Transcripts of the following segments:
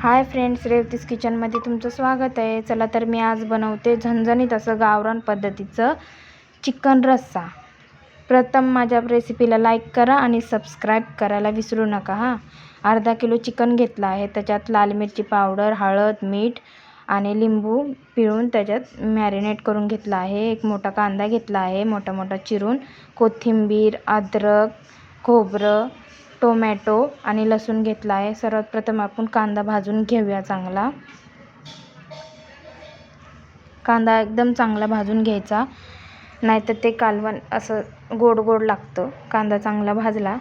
Hi friends रेवतीस किचनमध्ये तुमचं स्वागत आहे. चला तर मी आज बनवते झणझणीत असं गावरान पद्धतीचं चिकन रस्सा. प्रथम माझ्या रेसिपीला लाईक करा आणि सबस्क्राईब करायला विसरू नका हां. अर्धा किलो चिकन घेतलं आहे. त्याच्यात लाल मिरची पावडर हळद मीठ आणि लिंबू पिळून त्याच्यात मॅरिनेट करून घेतलं आहे. एक मोठा कांदा घेतला आहे मोठा मोठा चिरून. कोथिंबीर अद्रक खोबरं टोमॅटो आणि लसूण घेतला आहे. सर्वात प्रथम आपण कांदा भाजून घेऊया चांगला. कांदा एकदम चांगला भाजून घ्यायचा. नाहीतर ते कालवण असं गोड गोड लागतं. कांदा चांगला भाजला.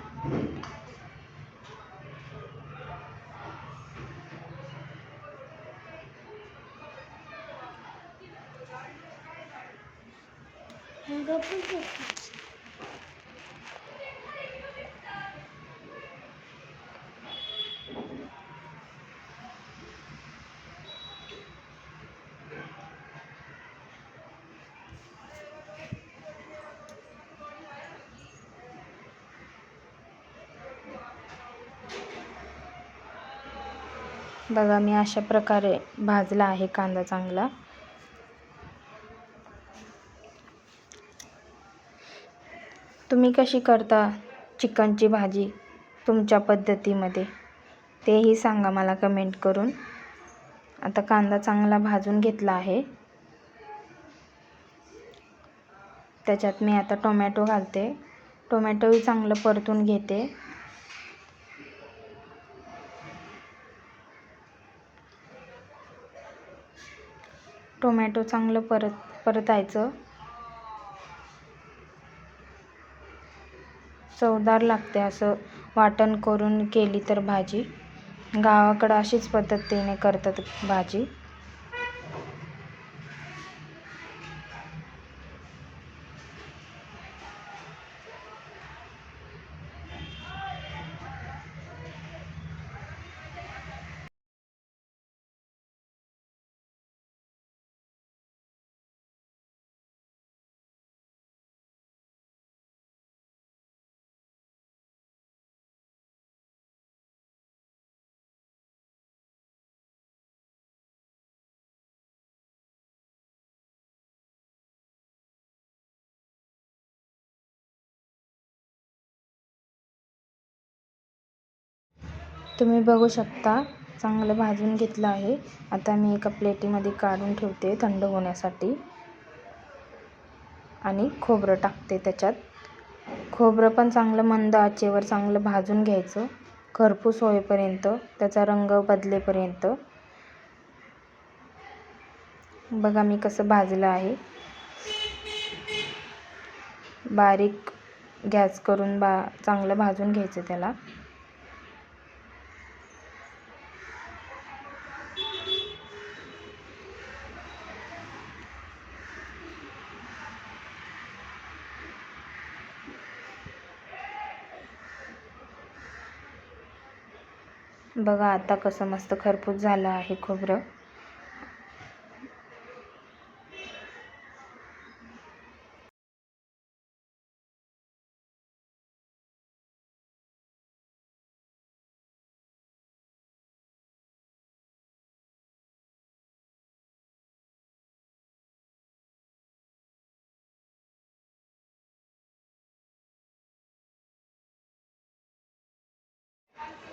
बघा मी अशा प्रकारे भाजला आहे कांदा चांगला. तुम्ही कशी करता चिकनची भाजी तुमच्या पद्धतीमध्ये? तेही सांगा मला कमेंट करून. आता कांदा चांगला भाजून घेतला आहे. त्याच्यात मी आता टोमॅटो घालते. टोमॅटोही चांगलं परतून घेते. टोमॅटो चांगलं परत परतायचं. चवदार लागते असं वाटण करून केली तर भाजी. गावाकडं अशीच पद्धतीने करतात भाजी. तुम्ही बघू शकता चांगलं भाजून घेतलं आहे. आता मी एका प्लेटीमध्ये काढून ठेवते थंड होण्यासाठी. आणि खोबरं टाकते त्याच्यात. खोबरं पण चांगलं मंद आचेवर चांगलं भाजून घ्यायचं. खरपूस होईपर्यंत त्याचा रंग बदलेपर्यंत. बघा मी कसं भाजलं आहे. बारीक गॅस करून बा चांगलं भाजून घ्यायचं त्याला. बघा आता कसं मस्त खरपूस झालं आहे खोबरं.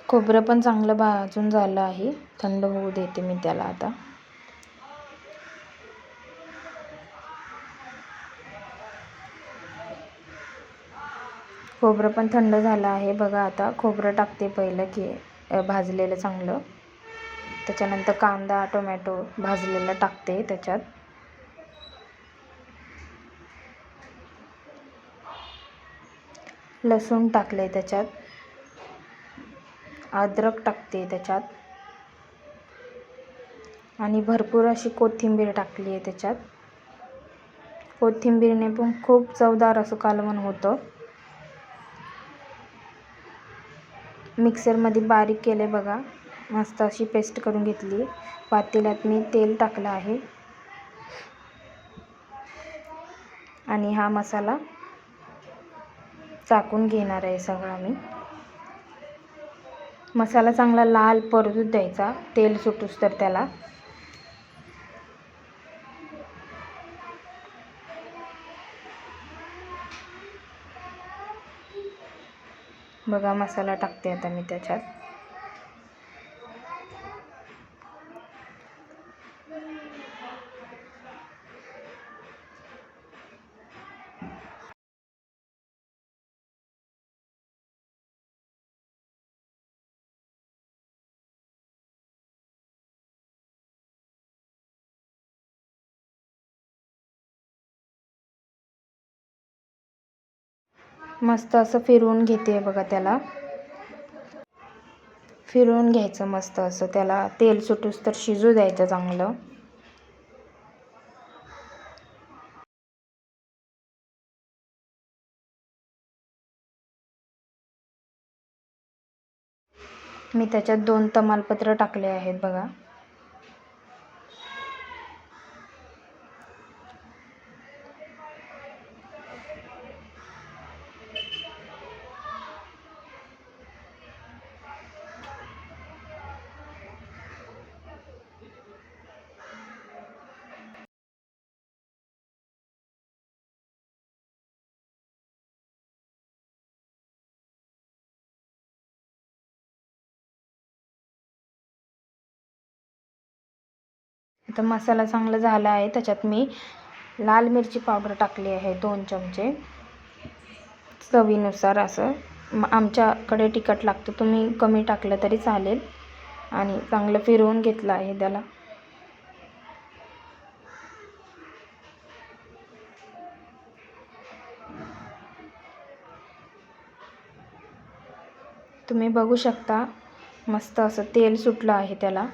खोबरं पण चांगलं भाजून झालं आहे. थंड होऊ देते मी त्याला आता. खोबरं पण थंड झालं आहे. बघा आता खोबरं टाकते पहिलं की भाजलेलं चांगलं. त्याच्यानंतर कांदा टोमॅटो भाजलेला टाकते त्याच्यात. लसूण टाकले त्याच्यात. अद्रक टाकते त्याच्यात. आणि भरपूर अशी कोथिंबीर टाकली आहे त्याच्यात. कोथिंबीरने पण खूप चवदार असं कालवण होतं. मिक्सरमध्ये बारीक केले बघा. मस्त अशी पेस्ट करून घेतली. पातेल्यात मी तेल टाकलं आहे. आणि हा मसाला चाकून घेणार आहे सगळा मी. मसाला चांगला लाल परतू द्यायचा. तेल सुटूस तर त्याला. बघा मसाला टाकते आता मी त्याच्यात. मस्त असं फिरवून घेते बघा त्याला. फिरवून घ्यायचं मस्त असं. त्याला तेल सुटूस तर शिजू द्यायचं चांगलं. मी त्याच्यात दोन तमालपत्र टाकले आहेत बघा. तर मसाला चांगला झाला आहे. त्याच्यात मी लाल मिरची पावडर टाकली आहे दोन चमचे. चवीनुसार असं. आमच्याकडे तिखट लागतं तुम्ही कमी टाकलं तरी चालेल. आणि चांगलं फिरवून घेतलं आहे त्याला. तुम्ही बघू शकता मस्त असं तेल सुटलं आहे त्याला.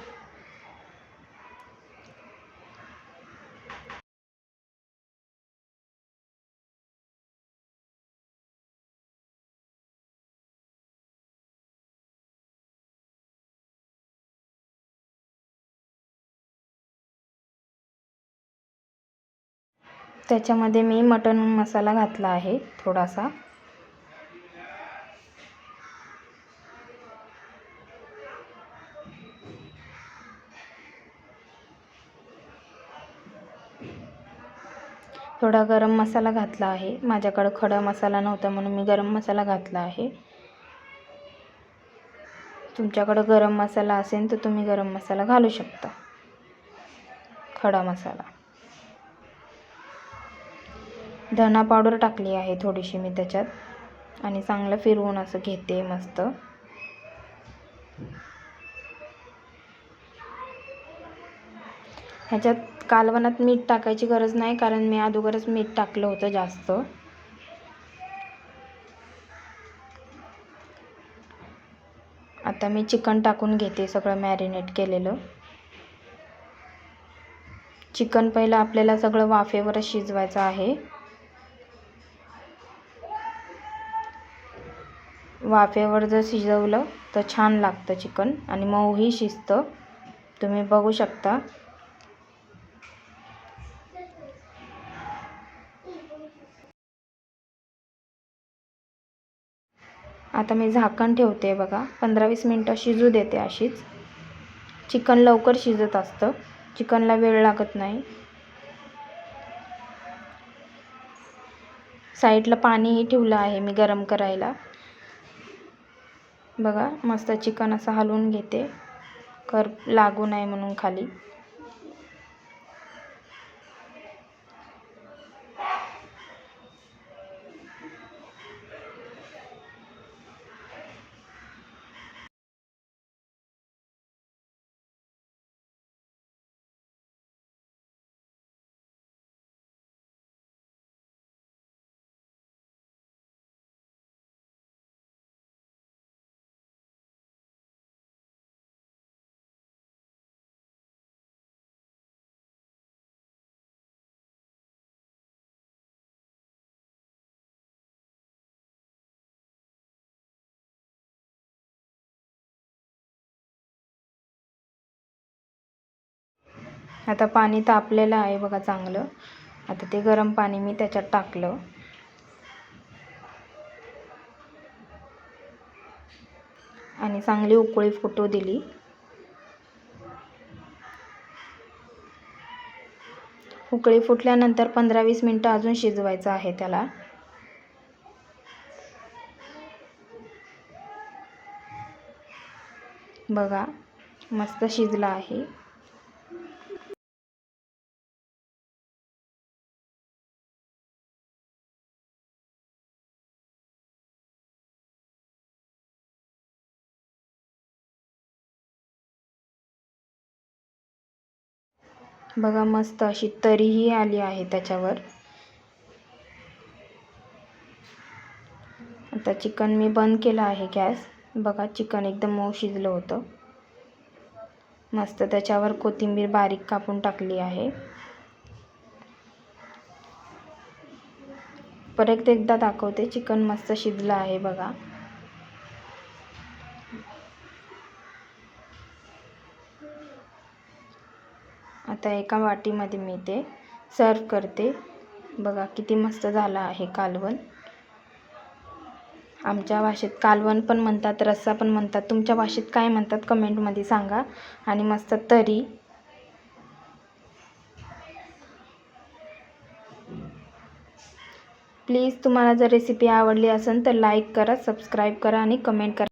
त्याच्यामध्ये मी मटण मसाला घातला आहे थोडासा. थोडा गरम मसाला घातला आहे. माझ्याकडं खडा मसाला नव्हता म्हणून मी गरम मसाला घातला आहे. तुमच्याकडं गरम मसाला असेल तर तुम्ही गरम मसाला घालू शकता. खडा मसाला. धना पावडर टाकली आहे थोडीशी मी त्याच्यात. आणि चांगलं फिरवून असं घेते मस्त. ह्याच्यात कालवनात मीठ टाकायची गरज नाही कारण मी अगोदरच मीठ टाकलं होतं जास्त. आता मी चिकन टाकून घेते सगळं मॅरिनेट केलेलं. चिकन पहिलं आपल्याला सगळं वाफेवरच शिजवायचं आहे. वाफेवर जर शिजवलं तर छान लागतं चिकन. आणि मऊही शिजतं. तुम्ही बघू शकता. आता मी झाकण ठेवते बघा. पंधरा वीस मिनटं शिजू देते अशीच. चिकन लवकर शिजत असतं. चिकनला वेळ लागत नाही. साईडला पाणीही ठेवलं आहे मी गरम करायला. बघा मस्त चिकन असं हलवून घेते. कर लागू नये म्हणून खाली. आता पाणी तापलेलं आहे बघा चांगलं. आता ते गरम पाणी मी त्याच्यात टाकलं. आणि चांगली उकळी फुटू दिली. उकळी फुटल्यानंतर पंधरा वीस मिनटं अजून शिजवायचं आहे त्याला. बघा मस्त शिजला आहे. बघा मस्त अशी तरीही आली आहे त्याच्यावर. आता चिकन मी बंद केलं आहे गॅस. बघा चिकन एकदम मऊ शिजलं होतं. मस्त त्याच्यावर कोथिंबीर बारीक कापून टाकली आहे. परत एकदा दाखवते चिकन मस्त शिजलं आहे बघा. आता एका वाटीमध्ये मी ते सर्व करते. बघा किती मस्त झालं आहे कालवण. आमच्या भाषेत कालवण पण म्हणतात रस्सा पण म्हणतात. तुमच्या भाषेत काय म्हणतात कमेंटमध्ये सांगा. आणि मस्त तरी. प्लीज तुम्हाला जर रेसिपी आवडली असेल तर लाईक करा सबस्क्राईब करा आणि कमेंट करा.